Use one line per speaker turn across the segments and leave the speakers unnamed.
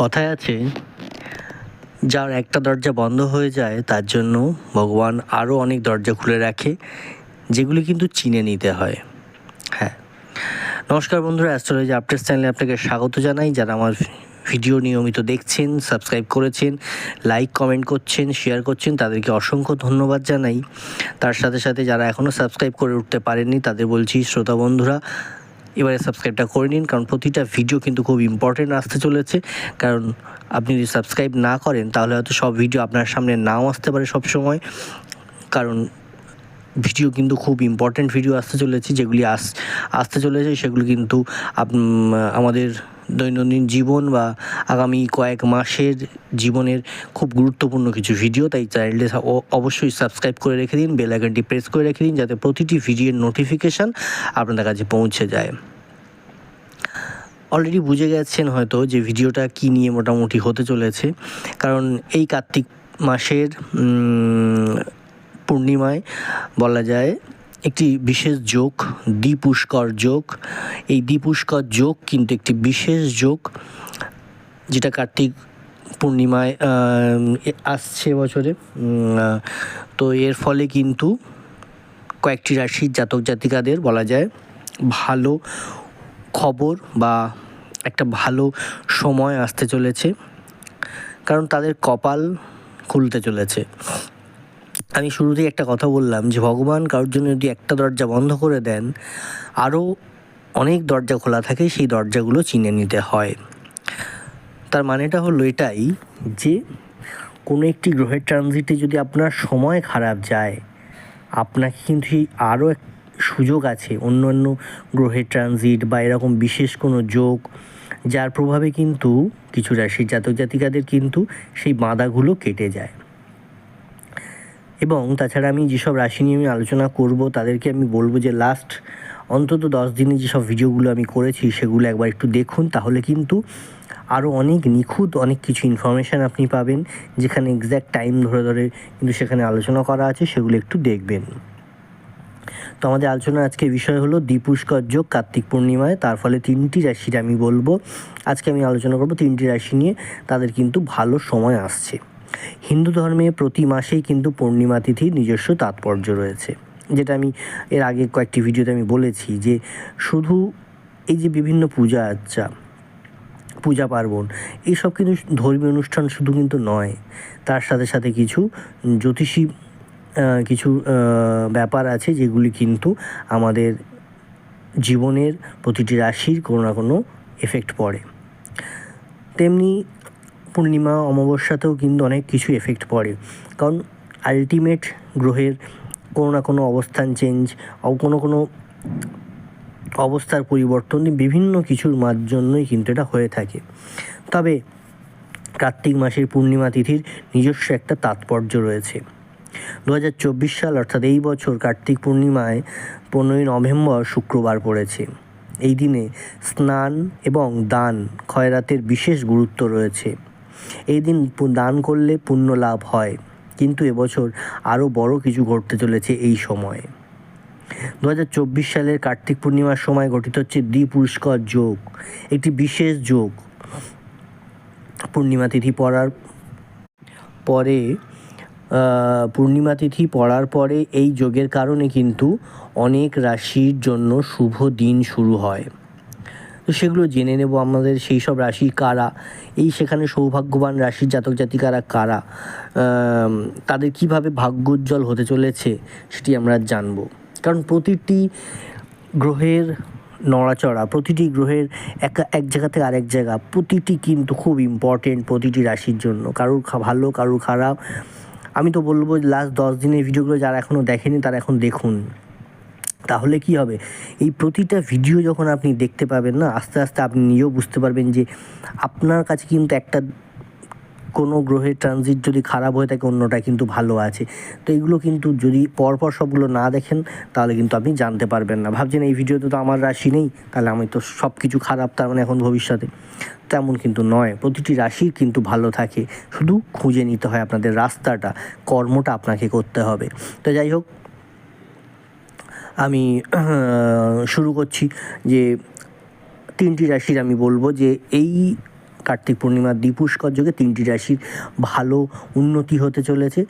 কথায় আছে, যার একটা দরজা বন্ধ হয়ে যায়, তার জন্য ভগবান আরও অনেক দরজা খুলে রাখে, যেগুলি কিন্তু চিনে নিতে হয়। হ্যাঁ। নমস্কার বন্ধুরা অ্যাস্ট্রোলজি আপডেটস চ্যানেলে আপনাকে স্বাগত জানাই। যারা আমার ভিডিও নিয়মিত দেখছেন সাবস্ক্রাইব করেছেন লাইক কমেন্ট করছেন শেয়ার করছেন, তাদেরকে অসংখ্য ধন্যবাদ জানাই। তার সাথে সাথে যারা এখনও সাবস্ক্রাইব করে উঠতে পারেননি, তাদের বলছি, শ্রোতা বন্ধুরা এবারে সাবস্ক্রাইবটা করে নিন, কারণ প্রতিটা ভিডিও কিন্তু খুব ইম্পর্টেন্ট আসতে চলেছে। কারণ আপনি যদি সাবস্ক্রাইব না করেন, তাহলে হয়তো সব ভিডিও আপনার সামনে নাও আসতে পারে সব সময় কারণ ভিডিও কিন্তু খুব ইম্পর্টেন্ট ভিডিও আসতে চলেছে, যেগুলি আস, আসতে চলেছে, সেগুলি কিন্তু আমাদের দৈনন্দিন জীবন বা আগামী কয়েক মাসের জীবনের খুব গুরুত্বপূর্ণ কিছু ভিডিও তাই চ্যানেলটি অবশ্যই সাবস্ক্রাইব করে রেখে দিন বেল আইকনটি প্রেস করে রেখে দিন, যাতে প্রতিটি ভিডিওর নোটিফিকেশান আপনাদের কাছে পৌঁছে যায়। অলরেডি বুঝে গেছেন হয়তো যে ভিডিওটা কী নিয়ে মোটামুটি হতে চলেছে, কারণ এই কার্তিক মাসের পূর্ণিমায় বলা যায় একটি বিশেষ যোগ, দ্বিপুষ্কর যোগ। এই দ্বিপুষ্কর যোগ কিন্তু একটি বিশেষ যোগ, যেটা কার্তিক পূর্ণিমায় আসছে বছরে তো এর ফলে কিন্তু কয়েকটি রাশির জাতক জাতিকাদের বলা যায় ভালো খবর বা একটা ভালো সময় আসতে চলেছে, কারণ তাদের কপাল খুলতে চলেছে। আমি শুরুতেই একটা কথা বললাম যে ভগবান কারোর জন্য যদি একটা দরজা বন্ধ করে দেন আরও অনেক দরজা খোলা থাকে, সেই দরজাগুলো চিনে নিতে হয়। তার মানেটা হলো এটাই যে, কোনো একটি গ্রহের ট্রানজিটে যদি আপনার সময় খারাপ যায়, আপনাকে কিন্তু সেই আরও এক সুযোগ আছে অন্য অন্য গ্রহের ট্রানজিট বা এরকম বিশেষ কোনো যোগ, যার প্রভাবে কিন্তু কিছু রাশির জাতক জাতিকাদের কিন্তু সেই বাঁধাগুলো কেটে যায়। এবং তাছাড়া আমি যেসব রাশি নিয়ে আমি আলোচনা করব, তাদেরকে আমি বলব যে লাস্ট অন্তত দশ দিনে যেসব ভিডিওগুলো আমি করেছি, সেগুলো একবার একটু দেখুন। তাহলে কিন্তু আরও অনেক নিখুঁত অনেক কিছু ইনফরমেশান আপনি পাবেন, যেখানে এক্স্যাক্ট টাইম ধরে ধরে কিন্তু সেখানে আলোচনা করা আছে, সেগুলো একটু দেখবেন। তো আমাদের আলোচনার আজকের বিষয় হলো দীপুষ্কর যোগ, কার্তিক পূর্ণিমায়। তার ফলে তিনটি রাশির আমি বলব। আজকে আমি আলোচনা করব তিনটি রাশি নিয়ে। তাদের কিন্তু ভালো সময় আসছে। হিন্দু ধর্মে প্রতি মাসেই কিন্তু পূর্ণিমা তিথির নিজস্ব তাৎপর্য রয়েছে। যেটা আমি এর আগে কয়েকটি ভিডিওতে আমি বলেছি যে শুধু এই যে বিভিন্ন পূজা আচ্ছা পূজা পার্বণ এইসব কিন্তু ধর্মীয় অনুষ্ঠান শুধু কিন্তু নয়। তার সাথে সাথে কিছু জ্যোতিষী কিছু ব্যাপার আছে যেগুলি কিন্তু আমাদের জীবনের প্রতিটি রাশির কোনো না কোনো এফেক্ট পড়ে। তেমনি পূর্ণিমা, অমাবস্যাতেও কিন্তু অনেক কিছু এফেক্ট পড়ে। কারণ আলটিমেট গ্রহের কোনো না কোনো অবস্থান চেঞ্জ কোনো কোনো অবস্থার পরিবর্তন বিভিন্ন কিছুর মার জন্যই কিন্তু এটা হয়ে থাকে। তবে কার্তিক মাসের পূর্ণিমা তিথির নিজস্ব একটা তাৎপর্য রয়েছে। দু হাজার চব্বিশ সাল, অর্থাৎ এই বছর কার্তিক পূর্ণিমায় পনেরোই নভেম্বর শুক্রবার পড়েছে। এই দিনে স্নান এবং দান খয়রাতের বিশেষ গুরুত্ব রয়েছে। এই দিন দান করলে পুণ্য লাভ হয়। কিন্তু এবছর আরও বড় কিছু ঘটতে চলেছে এই সময়ে। দু হাজার চব্বিশ সালের কার্তিক পূর্ণিমার সময় গঠিত হচ্ছে দ্বিপুষ্কর যোগ। একটি বিশেষ যোগ। পূর্ণিমা তিথি পড়ার পরে পূর্ণিমা তিথি পড়ার পরে এই যোগের কারণে কিন্তু অনেক রাশির জন্য শুভ দিন শুরু হয়। তো সেগুলো জেনে নেব আমাদের সেই সব রাশি কারা? এই সেখানে সৌভাগ্যবান রাশির জাতক জাতিকারা কারা? তাদের কীভাবে ভাগ্যোজ্জ্বল হতে চলেছে সেটি আমরা জানব। কারণ প্রতিটি গ্রহের নড়াচড়া, প্রতিটি গ্রহের এক এক জায়গা থেকে আরেক জায়গা, প্রতিটি কিন্তু খুব ইম্পর্টেন্ট প্রতিটি রাশির জন্য। কারুর ভালো, কারুর খারাপ। আমি তো বলব লাস্ট দশ দিনের ভিডিওগুলো যারা এখনও দেখেনি তারা এখন দেখুন। তাহলে কি হবে? এই প্রতিটা ভিডিও যখন আপনি দেখতে পাবেন না, আস্তে আস্তে আপনি নিজেও বুঝতে পারবেন যে আপনার কাছে কিন্তু একটা কোনো গ্রহের ট্রানজিট যদি খারাপ হয়ে থাকে, অন্যটা কিন্তু ভালো আছে। তো এগুলো কিন্তু যদি পরপর সবগুলো না দেখেন, তাহলে কিন্তু আপনি জানতে পারবেন না। ভাবছেন এই ভিডিওতে তো আমার রাশি নেই, তাহলে আমি তো সব কিছু খারাপ তার মানে এখন ভবিষ্যতে। তেমন কিন্তু নয়, প্রতিটি রাশির কিন্তু ভালো থাকে। শুধু খুঁজে নিতে হয় আপনাদের রাস্তাটা, কর্মটা আপনাকে করতে হবে। তো যাই হোক আমি শুরু করছি যে তিনটি রাশির আমি বলব যে এই কার্তিক পূর্ণিমার দ্বীপুষ্কর যোগে তিনটি রাশির ভালো উন্নতি হতে চলেছে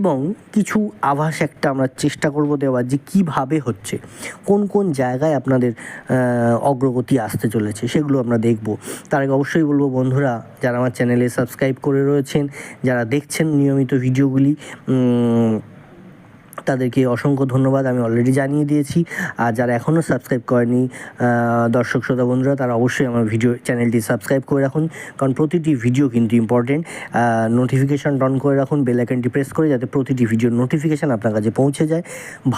এবং কিছু আভাস একটা আমরা চেষ্টা করব দেওয়ার যে কীভাবে হচ্ছে, কোন কোন জায়গায় আপনাদের অগ্রগতি আসতে চলেছে সেগুলো আমরা দেখব। তার আগে অবশ্যই বলব বন্ধুরা, যারা আমার চ্যানেলে সাবস্ক্রাইব করে রয়েছেন, যারা দেখছেন নিয়মিত ভিডিওগুলি তাদেরকে অসংখ্য ধন্যবাদ, আমি অলরেডি জানিয়ে দিয়েছি। আর যারা এখনও সাবস্ক্রাইব করেনি দর্শক, শ্রোতা, বন্ধুরা, তারা অবশ্যই আমার ভিডিও চ্যানেলটি সাবস্ক্রাইব করে রাখুন, কারণ প্রতিটি ভিডিও কিন্তু ইম্পর্টেন্ট নোটিফিকেশান অন করে রাখুন বেল আইকনটি প্রেস করে যাতে প্রতিটি ভিডিওর নোটিফিকেশান আপনার কাছে পৌঁছে যায়।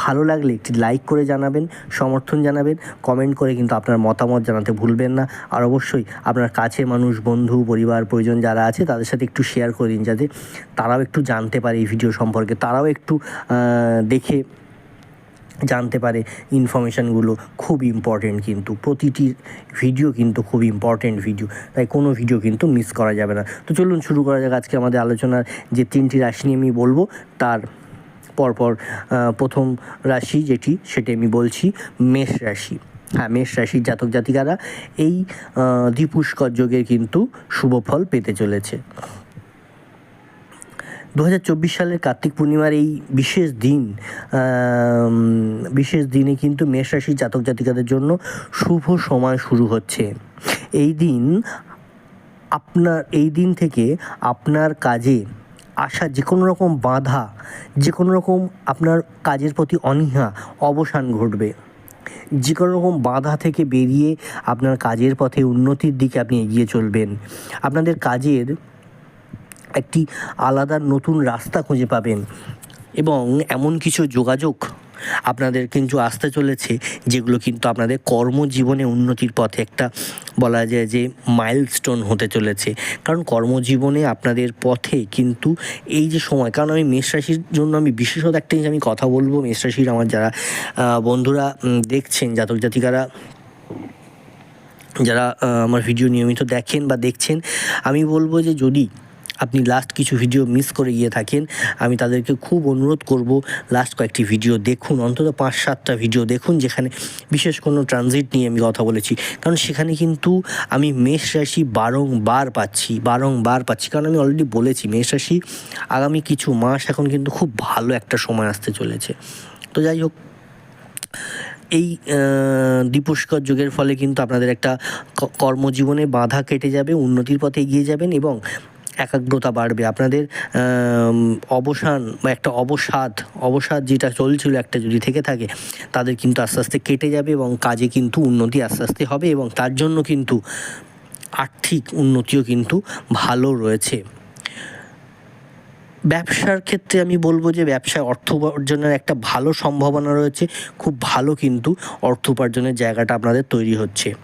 ভালো লাগলে একটি লাইক করে জানাবেন, সমর্থন জানাবেন কমেন্ট করে কিন্তু আপনার মতামত জানাতে ভুলবেন না। আর অবশ্যই আপনার কাছে মানুষ, বন্ধু, পরিবার, পরিজন যারা আছে, তাদের সাথে একটু শেয়ার করে দিন, যাতে তারাও একটু জানতে পারে এই ভিডিও সম্পর্কে, তারাও একটু দেখে জানতে পারে ইনফরমেশানগুলো খুব ইম্পর্টেন্ট কিন্তু। প্রতিটি ভিডিও কিন্তু খুব ইম্পর্টেন্ট ভিডিও তাই কোনো ভিডিও কিন্তু মিস করা যাবে না। তো চলুন শুরু করা যাক আজকে আমাদের আলোচনার যে তিনটি রাশি নিয়ে আমি বলব। তার পরপর প্রথম রাশি যেটি, সেটি আমি বলছি মেষ রাশি। হ্যাঁ মেষ রাশির জাতক জাতিকারা এই দ্বিপুষ্কর যোগের কিন্তু শুভ ফল পেতে চলেছে। দু হাজার চব্বিশ সালের কার্তিক পূর্ণিমার এই বিশেষ দিন বিশেষ দিনে কিন্তু মেষ রাশির জাতক জাতিকাদের জন্য শুভ সময় শুরু হচ্ছে। এই দিন আপনার, এই দিন থেকে আপনার কাজে আসা যে কোনো রকম বাধা যে কোনো রকম আপনার কাজের প্রতি অনীহা অবসান ঘটবে। যে কোনো রকম বাধা থেকে বেরিয়ে আপনার কাজের পথে উন্নতির দিকে আপনি এগিয়ে চলবেন। আপনাদের কাজের একটি আলাদা নতুন রাস্তা খুঁজে পাবেন। এবং এমন কিছু যোগাযোগ আপনাদের কিন্তু আসতে চলেছে, যেগুলো কিন্তু আপনাদের কর্মজীবনে উন্নতির পথে একটা বলা যায় যে মাইলস্টোন হতে চলেছে। কারণ কর্মজীবনে আপনাদের পথে কিন্তু এই যে সময়, কারণ আমি মেষ রাশির জন্য আমি বিশেষত একটা জিনিস আমি কথা বলব, মেষ রাশির আমার যারা বন্ধুরা দেখছেন, জাতক জাতিকারা, যারা আমার ভিডিও নিয়মিত দেখেন বা দেখছেন, আমি বলব যে যদি আপনি লাস্ট কিছু ভিডিও মিস করে গিয়ে থাকেন আমি তাদেরকে খুব অনুরোধ করব লাস্ট কয়েকটি ভিডিও দেখুন অন্তত পাঁচ সাতটা ভিডিও দেখুন যেখানে বিশেষ কোনো ট্রানজিট নিয়ে আমি কথা বলেছি। কারণ সেখানে কিন্তু আমি মেষ রাশি বারংবার পাচ্ছি বারংবার পাচ্ছি। কারণ আমি অলরেডি বলেছি মেষ রাশি আগামী কিছু মাস এখন কিন্তু খুব ভালো একটা সময় আসতে চলেছে। তো যাই হোক এই আহ, দ্বীপুষ্কর যুগের ফলে কিন্তু আপনাদের একটা কর্মজীবনে বাধা কেটে যাবে উন্নতির পথে এগিয়ে যাবেন এবং একাগ্রতা বাড়বে। আপনাদের অবসান বা একটা অবসাদ অবসাদ যেটা চলছিল একটা যদি থেকে থাকে, তাদের কিন্তু আস্তে আস্তে কেটে যাবে এবং কাজে কিন্তু উন্নতি আস্তে আস্তে হবে এবং তার জন্য কিন্তু আর্থিক উন্নতিও কিন্তু ভালো রয়েছে। ব্যবসার ক্ষেত্রে আমি বলব যে ব্যবসায় অর্থ উপার্জনের একটা ভালো সম্ভাবনা রয়েছে। খুব ভালো কিন্তু অর্থ উপার্জনের জায়গাটা আপনাদের তৈরি হচ্ছে।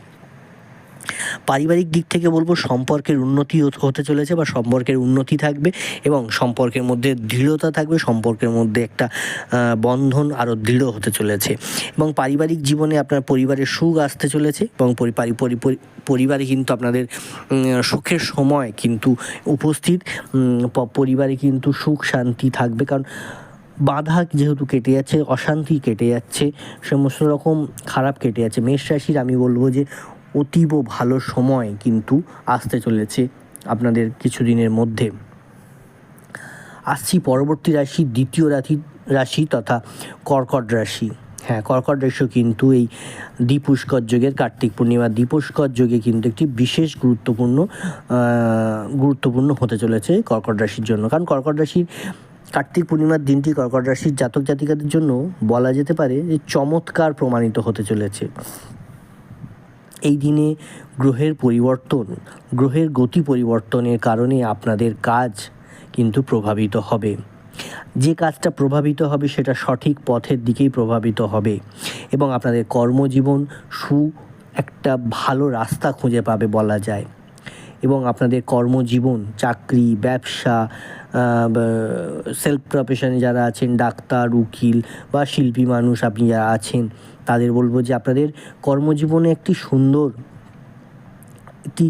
পারিবারিক দিক থেকে বলব সম্পর্কের উন্নতি হতে- চলেছে বা সম্পর্কের উন্নতি থাকবে এবং সম্পর্কের মধ্যে দৃঢ়তা থাকবে, সম্পর্কের মধ্যে একটা বন্ধন আরও দৃঢ় হতে চলেছে। এবং পারিবারিক জীবনে আপনার পরিবারের সুখ আসতে চলেছে এবং পরি- পারি- পরি- পরি- পরিবারে কিন্তু আপনাদের সুখের সময় কিন্তু উপস্থিত। পরিবারে কিন্তু সুখ, শান্তি থাকবে কারণ বাধা যেহেতু কেটে যাচ্ছে, অশান্তি কেটে যাচ্ছে, সমস্ত রকম খারাপ কেটে যাচ্ছে। মেষ রাশির আমি বলব যে অতীব ভালো সময় কিন্তু আসতে চলেছে আপনাদের কিছুদিনের মধ্যে। আসছি পরবর্তী রাশি, দ্বিতীয় রাশি রাশি তথা কর্কট রাশি। হ্যাঁ কর্কট রাশিও কিন্তু এই দ্বীপুষ্কর যোগের কার্তিক পূর্ণিমা। দ্বীপুষ্কর যোগে কিন্তু একটি বিশেষ গুরুত্বপূর্ণ গুরুত্বপূর্ণ হতে চলেছে কর্কট রাশির জন্য। কারণ কর্কট রাশির কার্তিক পূর্ণিমার দিনটি কর্কট রাশির জাতক জাতিকাদের জন্য বলা যেতে পারে যে চমৎকার প্রমাণিত হতে চলেছে। এই দিনে গ্রহের পরিবর্তন, গ্রহের গতি পরিবর্তনের কারণে আপনাদের কাজ কিন্তু প্রভাবিত হবে। যে কাজটা প্রভাবিত হবে সেটা সঠিক পথের দিকেই প্রভাবিত হবে এবং আপনাদের কর্মজীবন সু একটা ভালো রাস্তা খুঁজে পাবে বলা যায় এবং আপনাদের কর্মজীবন, চাকরি, ব্যবসা সেলফ প্রফেশনে যারা আছেন, ডাক্তার, উকিল বা শিল্পী মানুষ আপনি যারা আছেন, তাদের বলব যে আপনাদের কর্মজীবনে একটি সুন্দর একটি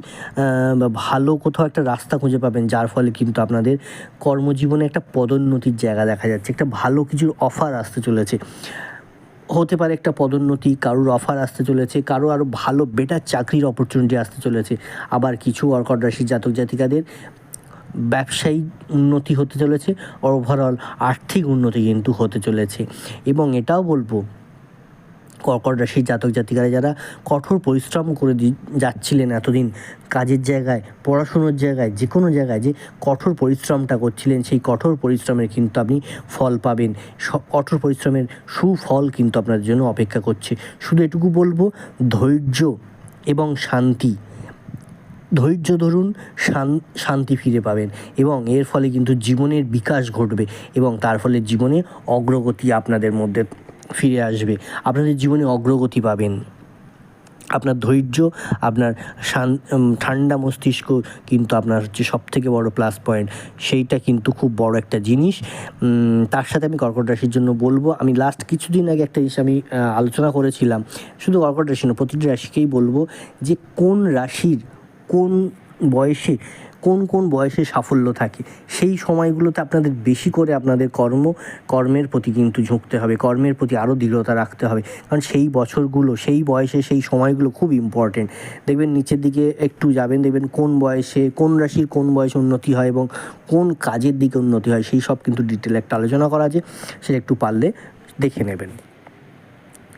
ভালো কোথাও একটা রাস্তা খুঁজে পাবেন, যার ফলে কিন্তু আপনাদের কর্মজীবনে একটা পদোন্নতির জায়গা দেখা যাচ্ছে, একটা ভালো কিছুর অফার আসতে চলেছে। হতে পারে একটা পদোন্নতি, কারোর অফার আসতে চলেছে, কারও আরও ভালো বেটার চাকরির অপরচুনিটি আসতে চলেছে, আবার কিছু কর্কট রাশির জাতক জাতিকাদের ব্যবসায়িক উন্নতি হতে চলেছে ওভারঅল আর্থিক উন্নতি কিন্তু হতে চলেছে। এবং এটাও বলব, কর্কট রাশির জাতক জাতিকারা যারা কঠোর পরিশ্রম করে যাচ্ছিলেন এতদিন, কাজের জায়গায়, পড়াশুনোর জায়গায় যে কোনো জায়গায় যে কঠোর পরিশ্রমটা করছিলেন, সেই কঠোর পরিশ্রমের কিন্তু আপনি ফল পাবেন। কঠোর পরিশ্রমের সুফল কিন্তু আপনার জন্য অপেক্ষা করছে। শুধু এটুকু বলব, ধৈর্য এবং শান্তি ধৈর্য ধরুন, শান- শান্তি ফিরে পাবেন এবং এর ফলে কিন্তু জীবনের বিকাশ ঘটবে এবং তার ফলে জীবনে অগ্রগতি আপনাদের মধ্যে ফিরে আসবে। আপনাদের জীবনে অগ্রগতি পাবেন। আপনার ধৈর্য, আপনার শান- ঠান্ডা মস্তিষ্ক কিন্তু আপনার হচ্ছে সব থেকে বড় প্লাস পয়েন্ট সেইটা কিন্তু খুব বড় একটা জিনিস। তার সাথে আমি কর্কট রাশির জন্য বলব, আমি লাস্ট কিছুদিন আগে একটা জিনিস আমি আলোচনা করেছিলাম। শুধু কর্কট রাশি না প্রতিটি রাশিকেই বলব যে কোন রাশির কোন বয়সে, কোন কোন বয়সে সাফল্য থাকে? সেই সময়গুলোতে আপনাদের বেশি করে আপনাদের কর্ম, কর্মের প্রতি কিন্তু ঝুঁকতে হবে, কর্মের প্রতি আরও দৃঢ়তা রাখতে হবে। কারণ সেই বছরগুলো, সেই বয়সে সেই সময়গুলো খুব ইম্পর্টেন্ট দেখবেন নিচের দিকে একটু যাবেন, দেখবেন কোন বয়সে, কোন রাশির কোন বয়সে উন্নতি হয় এবং কোন কাজের দিকে উন্নতি হয়, সেই সব কিন্তু ডিটেল একটা আলোচনা করা আছে, সেটা একটু পারলে দেখে নেবেন।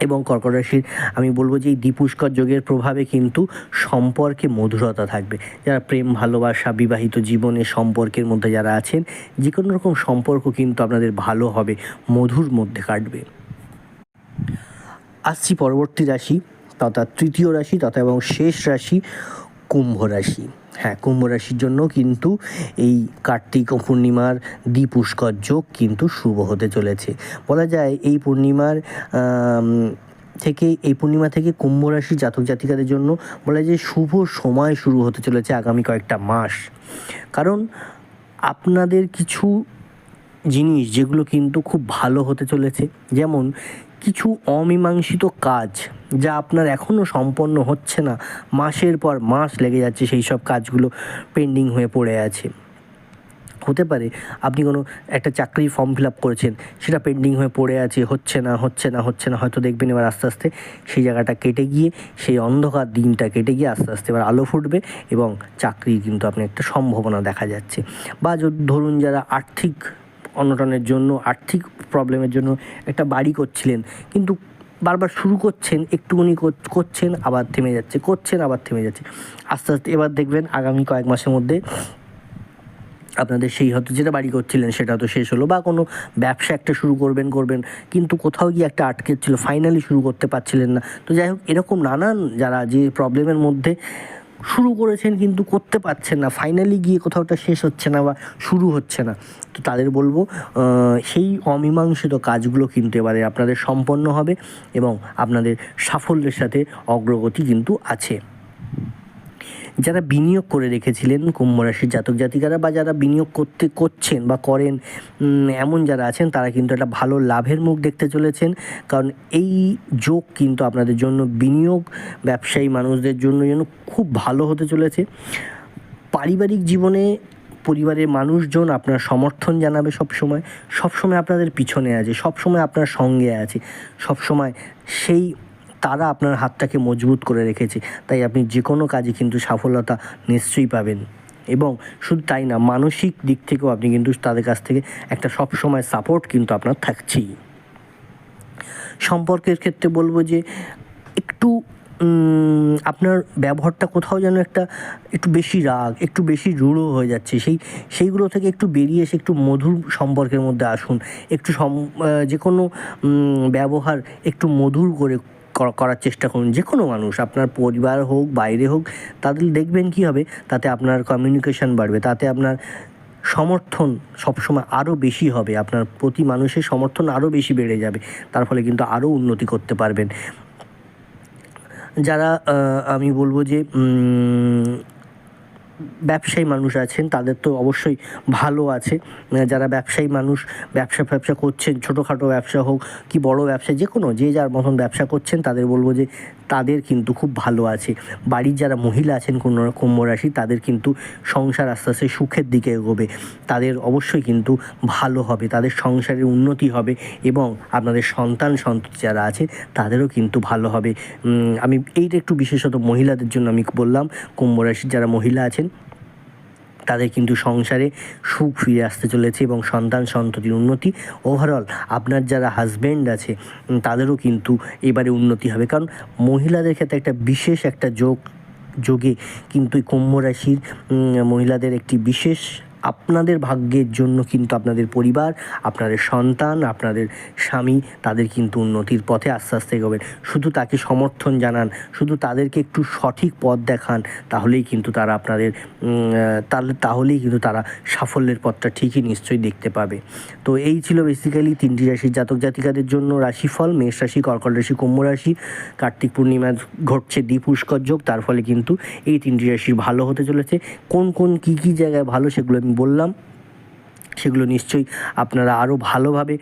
এবং কর্কট রাশির আমি বলব যে এই দীপুষ্কর যোগের প্রভাবে কিন্তু সম্পর্কে মধুরতা থাকবে। যারা প্রেম, ভালোবাসা, বিবাহিত জীবনে সম্পর্কের মধ্যে যারা আছেন যে কোনো রকম সম্পর্ক কিন্তু আপনাদের ভালো হবে, মধুর মধ্যে কাটবে। আসছি পরবর্তী রাশি, তথা তৃতীয় রাশি, তথা এবং শেষ রাশি কুম্ভ রাশি। হ্যাঁ কুম্ভ রাশির জন্য কিন্তু এই কার্তিক ও পূর্ণিমার দ্বীপুষ্কর যোগ কিন্তু শুভ হতে চলেছে। বলা যায় এই পূর্ণিমার থেকে, এই পূর্ণিমা থেকে কুম্ভ রাশি জাতক জাতিকাদের জন্য বলা যায় শুভ সময় শুরু হতে চলেছে আগামী কয়েকটা মাস। কারণ আপনাদের কিছু জিনিস যেগুলো কিন্তু খুব ভালো হতে চলেছে। যেমন কিছু অমীমাংসিত কাজ যা আপনার এখনও সম্পন্ন হচ্ছে না। মাসের পর মাস লেগে যাচ্ছে সেই সব কাজগুলো পেন্ডিং হয়ে পড়ে আছে। হতে পারে আপনি কোনো একটা চাকরির ফর্ম ফিল আপ করেছেন, সেটা পেন্ডিং হয়ে পড়ে আছে, হচ্ছে না হচ্ছে না হচ্ছে না, হয়তো দেখবেন এবার আস্তে আস্তে সেই জায়গাটা কেটে গিয়ে, সেই অন্ধকার দিনটা কেটে গিয়ে আস্তে আস্তে এবার আলো ফুটবে এবং চাকরি কিন্তু আপনি একটা সম্ভাবনা দেখা যাচ্ছে। বা ধরুন যারা আর্থিক অনটনের জন্য, আর্থিক প্রবলেমের জন্য একটা বাড়ি করছিলেন। কিন্তু বারবার শুরু করছেন, একটুখানি কর- করছেন, আবার থেমে যাচ্ছে, করছেন, আবার থেমে যাচ্ছে। আস্তে আস্তে এবার দেখবেন আগামী কয়েক মাসের মধ্যে আপনাদের সেই হয়তো যেটা বাড়ি করছিলেন সেটা তো শেষ হলো বা কোনো ব্যবসা একটা শুরু করবেন করবেন। কিন্তু কোথাও গিয়ে একটা আটকে ছিল ফাইনালি শুরু করতে পারছিলেন না। তো যাই হোক, এরকম নানান যারা যে প্রবলেমের মধ্যে শুরু করেছেন কিন্তু করতে পারছেন না। ফাইনালি গিয়ে কোথাওটা শেষ হচ্ছে না বা শুরু হচ্ছে না। তো তাদের বলব সেই অমীমাংসিত কাজগুলো কিন্তু এবারে আপনাদের সম্পন্ন হবে এবং আপনাদের সাফল্যের সাথে অগ্রগতি কিন্তু আছে। যারা বিনিয়োগ করে রেখেছিলেন কুম্ভ রাশির জাতক জাতিকারা বা যারা বিনিয়োগ করতে করছেন বা করেন এমন যারা আছেন, তারা কিন্তু একটা ভালো লাভের মুখ দেখতে চলেছেন। কারণ এই যোগ কিন্তু আপনাদের জন্য বিনিয়োগ, ব্যবসায়ী মানুষদের জন্য যেন খুব ভালো হতে চলেছে। পারিবারিক জীবনে পরিবারের মানুষজন আপনার সমর্থন জানাবে সবসময়। সবসময় আপনাদের পিছনে আছে, সবসময় আপনার সঙ্গে আছে। সবসময় সেই তারা আপনার হাতটাকে মজবুত করে রেখেছে। তাই আপনি যে কোনো কাজে কিন্তু সফলতা নিশ্চয়ই পাবেন। এবং শুধু তাই না, মানসিক দিক থেকেও আপনি কিন্তু তাদের কাছ থেকে একটা সবসময় সাপোর্ট কিন্তু আপনার থাকছেই। সম্পর্কের ক্ষেত্রে বলব যে, একটু আপনার ব্যবহারটা কোথাও যেন একটা, একটু বেশি রাগ, একটু বেশি রূঢ় হয়ে যাচ্ছে। সেই, সেইগুলো থেকে একটু বেরিয়ে এসে একটু মধুর সম্পর্কের মধ্যে আসুন। একটু সম যে কোনো ব্যবহার একটু মধুর করে করা- করার চেষ্টা করুন। যে কোনো মানুষ, আপনার পরিবার হোক, বাইরে হোক, তাদের দেখবেন কী হবে, তাতে আপনার কমিউনিকেশান বাড়বে, তাতে আপনার সমর্থন সবসময় আরও বেশি হবে, আপনার প্রতি মানুষের সমর্থন আরও বেশি বেড়ে যাবে, তার ফলে কিন্তু আরও উন্নতি করতে পারবেন। যারা আমি বলব যে ব্যবসায়ী মানুষ আছেন, তাদের তো অবশ্যই ভালো আছে। যারা ব্যবসায়ী মানুষ, ব্যবসা ব্যবসা করছেন, ছোটোখাটো ব্যবসা হোক কি বড় ব্যবসা যে কোনো যে যার মতন ব্যবসা করছেন, তাদের বলব যে তাদের কিন্তু খুব ভালো আছে। বাড়ির যারা মহিলা আছেন কোনো কুম্ভ রাশি, তাদের কিন্তু সংসার আস্তে আস্তে সুখের দিকে এগোবে। তাদের অবশ্যই কিন্তু ভালো হবে, তাদের সংসারের উন্নতি হবে এবং আপনাদের সন্তান সন্ততি যারা আছে, তাদেরও কিন্তু ভালো হবে। আমি এইটা একটু বিশেষত মহিলাদের জন্য আমি বললাম। কুম্ভ রাশির যারা মহিলা আছেন তাদের কিন্তু সংসারে সুখ ফিরে আসতে চলেছে এবং সন্তান সন্ততির উন্নতি ওভারঅল আপনার যারা হাজব্যান্ড আছে তাদেরও কিন্তু এবারে উন্নতি হবে। কারণ মহিলাদের ক্ষেত্রে একটা বিশেষ একটা যোগ, যোগে কিন্তু কুম্ভ রাশির মহিলাদের একটি বিশেষ আপনাদের ভাগ্যের জন্য কিন্তু আপনাদের পরিবার, আপনাদের সন্তান, আপনাদের স্বামী, তাদের কিন্তু উন্নতির পথে আস্তে আস্তে এগোবেন। শুধু তাকে সমর্থন জানান, শুধু তাদেরকে একটু সঠিক পথ দেখান, তাহলেই কিন্তু তারা আপনাদের তাহলে, তাহলেই কিন্তু তারা সাফল্যের পথটা ঠিকই নিশ্চয়ই দেখতে পাবে। তো এই ছিল বেসিক্যালি তিনটি রাশির জাতক জাতিকাদের জন্য রাশিফল, মেষ রাশি, কর্কট রাশি, কুম্ভ রাশি। কার্তিক পূর্ণিমা ঘটছে দ্বীপ পুষ্কর যোগ, তার ফলে কিন্তু এই তিনটি রাশির ভালো হতে চলেছে। কোন কোন, কী কী জায়গায় ভালো সেগুলো আমি বললাম সেগুলো নিশ্চয়ই আপনারা আরও ভালোভাবে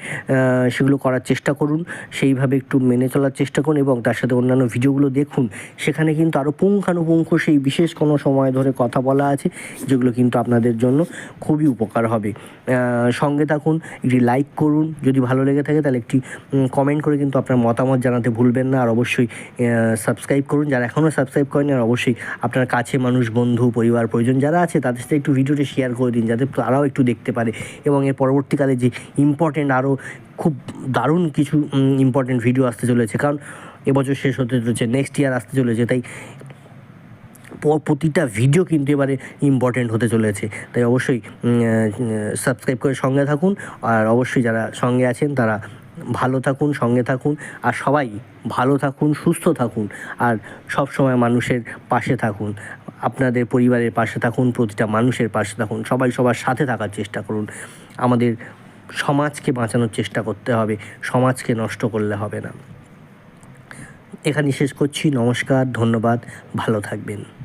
সেগুলো করার চেষ্টা করুন। সেইভাবে একটু মেনে চলার চেষ্টা করুন এবং তার সাথে অন্যান্য ভিডিওগুলো দেখুন। সেখানে কিন্তু আরও পুঙ্খানুপুঙ্খ সেই বিশেষ কোনো সময় ধরে কথা বলা আছে, যেগুলো কিন্তু আপনাদের জন্য খুবই উপকার হবে। সঙ্গে থাকুন, একটি লাইক করুন, যদি ভালো লেগে থাকে তাহলে একটি কমেন্ট করে কিন্তু আপনার মতামত জানাতে ভুলবেন না। আর অবশ্যই সাবস্ক্রাইব করুন। যারা এখনও সাবস্ক্রাইব করেনি আর অবশ্যই আপনার কাছে মানুষ, বন্ধু, পরিবার প্রয়োজন যারা আছে, তাদের সাথে একটু ভিডিওটি শেয়ার করে দিন, যাতে তারাও একটু দেখতে পারে। এবং এর পরবর্তীকালে যে ইম্পর্টেন্ট আরও খুব দারুণ কিছু ইম্পর্টেন্ট ভিডিও আসতে চলেছে। কারণ এবছর শেষ হতে চলেছে নেক্সট ইয়ার আসতে চলেছে, তাই প্রতিটা ভিডিও কিন্তু এবারে ইম্পর্টেন্ট হতে চলেছে। তাই অবশ্যই সাবস্ক্রাইব করে সঙ্গে থাকুন, আর অবশ্যই যারা সঙ্গে আছেন, তারা ভালো থাকুন, সঙ্গে থাকুন, আর সবাই ভালো থাকুন, সুস্থ থাকুন, আর সব সময় মানুষের পাশে থাকুন। আপনাদের পরিবারের পাশে থাকুন, প্রতিটা মানুষের পাশে থাকুন, সবাই সবার সাথে থাকার চেষ্টা করুন। আমাদের সমাজকে বাঁচানোর চেষ্টা করতে হবে, সমাজকে নষ্ট করলে হবে না। এখানে শেষ করছি, নমস্কার, ধন্যবাদ, ভালো থাকবেন।